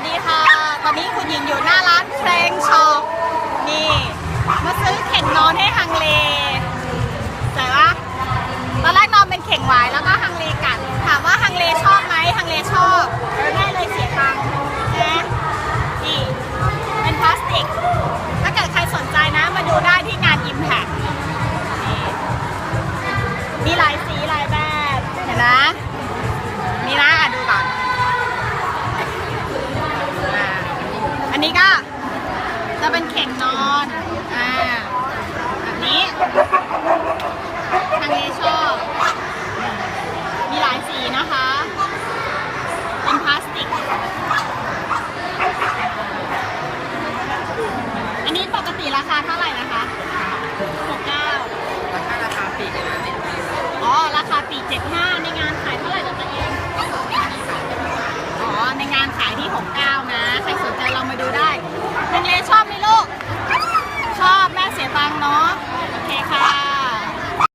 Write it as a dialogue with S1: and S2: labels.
S1: วัสดีค่ะ ตอนนี้คุณหญิงอยู่หน้าร้านเพลง นนี้ก็จะเป็นเข่งนอน อ่า แบบนี้ทางเลชอบ มีหลายสีนะคะ เป็นพลาสติก อันนี้ปกติราคาเท่าไหร่นะคะ69
S2: ราคาราคาปีกนะเนี่ย
S1: อ๋อ ราคาปี75 ในงานขายเท่าไหร่จ๊ะตัวเอง อ๋อ ในงานขายที่ 69 นะ